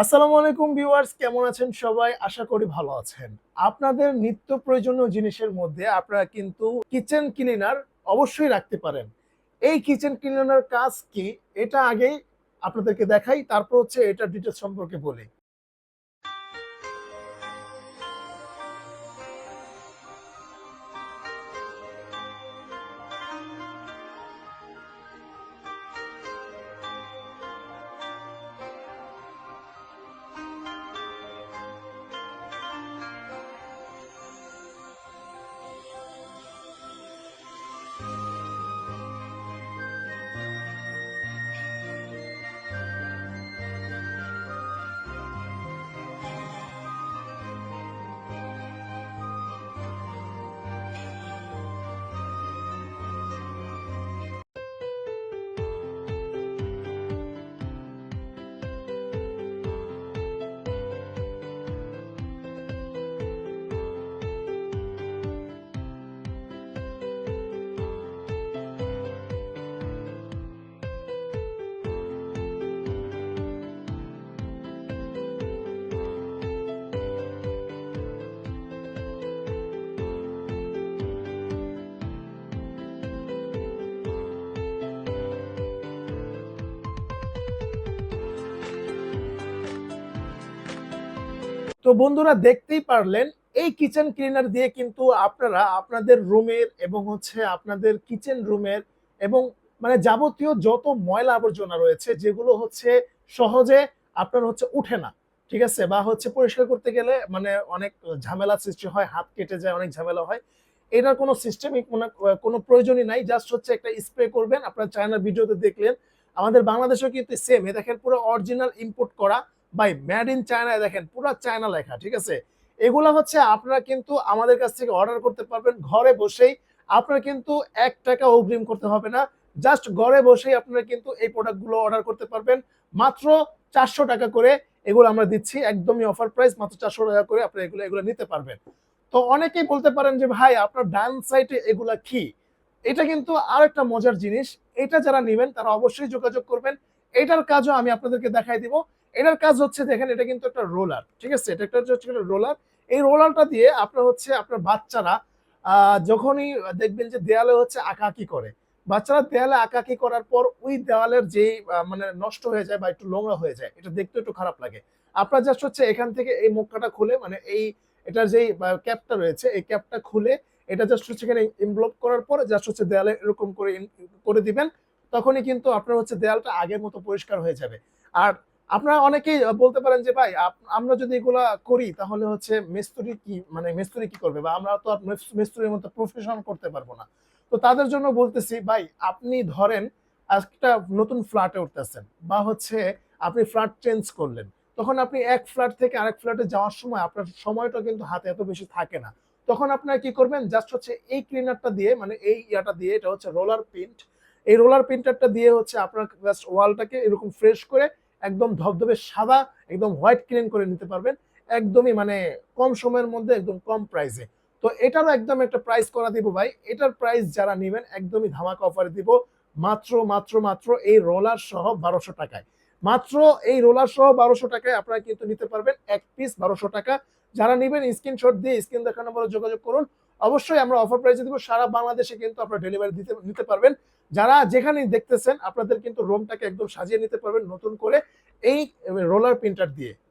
আসসালামু আলাইকুম ভিউয়ার্স, কেমন আছেন সবাই? আশা করি ভালো আছেন। আপনাদের নিত্য প্রয়োজনীয় জিনিসের মধ্যে আপনারা কিন্তু কিচেন ক্লিনার অবশ্যই রাখতে পারেন। এই কিচেন ক্লিনার কাজ কি? এটা আগে আপনাদেরকে দেখাই, তারপর হচ্ছে এটা ডিটেলস সম্পর্কে বলি। তো বন্ধুরা দেখতেই পারলেন, এই কিচেন ক্লিনার দিয়ে কিন্তু আপনারা আপনাদের রুমের এবং হচ্ছে আপনাদের কিচেন রুমের এবং মানে যাবতীয় যত ময়লা আবর্জনা রয়েছে, যেগুলো হচ্ছে সহজে আপনার হচ্ছে উঠে না, ঠিক আছে? বা হচ্ছে পরিষ্কার করতে গেলে মানে অনেক ঝামেলা সৃষ্টি হয়, হাত কেটে যায়, অনেক ঝামেলা হয়। এটার কোনো সিস্টেমিক কোনো প্রয়োজনই নাই জাস্ট হচ্ছে একটা স্প্রে করবেন, আপনার চায়নার ভিডিওতে দেখলেন। আমাদের বাংলাদেশেও কিন্তু সেম এ দেখেন পুরো অরিজিনাল ইম্পোর্ট করা বাই ম্যাড ইন চায়নায় দেখেন, পুরো চায়না লেখা, ঠিক আছে? এগুলা হচ্ছে আপনারা কিন্তু আমাদের কাছ থেকে অর্ডার করতে পারবেন, ঘরে বসেই। আপনারা কিন্তু এক টাকা অগ্রিম করতে হবে না জাস্ট ঘরে বসেই আপনারা কিন্তু এই প্রোডাক্টগুলো অর্ডার করতে পারবেন। মাত্র চারশো টাকা করে এগুলো আমরা দিচ্ছি, একদমই অফার প্রাইস মাত্র চারশো টাকা করে আপনারা এগুলো এগুলো নিতে পারবেন। তো অনেকেই বলতে পারেন যে, ভাই, আপনার ডান সাইডে এগুলা কি? এটা কিন্তু আর একটা মজার জিনিস, এটা যারা নেবেন তারা অবশ্যই যোগাযোগ করবেন। এটার কাজও আমি আপনাদেরকে দেখাই দিব। এটার কাজ হচ্ছে দেখেন, এটা কিন্তু একটা রোলার, ঠিক আছে? এটা একটা হচ্ছে রোলার। এই রোলারটা দিয়ে আপনার হচ্ছে আপনার বাচ্চারা যখনই দেখবেন যে দেয়ালে হচ্ছে আঁকাআঁকি করে, বাচ্চারা দেয়ালে আঁকাআঁকি করার পর ওই দেওয়ালের যেই মানে নষ্ট হয়ে যায় বা একটু নোংরা হয়ে যায়, এটা দেখতে একটু খারাপ লাগে। আপনার জাস্ট হচ্ছে এখান থেকে এই মুখটা খুলে মানে এই, এটার যেই ক্যাপটা রয়েছে, এই ক্যাপটা খুলে এটা জাস্ট হচ্ছে এখানে ইনভলভ করার পর জাস্ট হচ্ছে দেয়ালে এরকম করে করে দিবেন, তখনই কিন্তু আপনার হচ্ছে দেয়ালটা আগের মতো পরিষ্কার হয়ে যাবে। আর আপনারা অনেকেই বলতে পারেন যে, ভাই আমরা যদি এগুলা করি, তাহলে হচ্ছে মিস্ত্রি কি মানে মিস্ত্রি কি করবে? বা আমরা তো মিস্ত্রির মতো প্রফেশন করতে পারব না। তো তাদের জন্য বলতেছি, ভাই, আপনি ধরেন একটা নতুন ফ্ল্যাটে উঠতেছেন বা হচ্ছে আপনি ফ্ল্যাট চেঞ্জ করলেন। তখন আপনি এক ফ্ল্যাট থেকে আরেক ফ্ল্যাটে যাওয়ার সময় আপনার সময়টা কিন্তু হাতে এত বেশি থাকে না। তখন আপনারা কি করবেন? জাস্ট হচ্ছে এই ক্লিনারটা দিয়ে মানে এই ইয়াটা দিয়ে, এটা হচ্ছে রোলার প্রিন্ট এই রোলার প্রিন্টারটা দিয়ে হচ্ছে আপনার জাস্ট ওয়ালটাকে এরকম ফ্রেশ করে একদম ধবধবে সাদা, একদম হোয়াইট ক্লিন করে নিতে পারবেন। একদমই মানে কম সময়ের মধ্যে, একদম কম প্রাইসে তো এটারও একদম একটা প্রাইস করা দিব ভাই। এটার প্রাইস যারা নেবেন, একদমই ধামাকা অফারে দিব। মাত্র মাত্র মাত্র এই রোলার সহ বারোশো টাকায়। মাত্র এই রোলার সহ বারোশো টাকায় আপনারা কিন্তু নিতে পারবেন এক পিস বারোশো টাকা। যারা নেবেন স্ক্রিনশট দিয়ে স্ক্রিন দেখানো নম্বরে যোগাযোগ করুন। অবশ্যই আমরা অফার প্রাইসে দিব, সারা বাংলাদেশে কিন্তু আপনারা ডেলিভারি দিতে, নিতে পারবেন। যারা যেখানেই দেখতেছেন, আপনাদের কিন্তু রোমটাকে একদম সাজিয়ে নিতে পারবেন নতুন করে এই রোলার প্রিন্টার দিয়ে।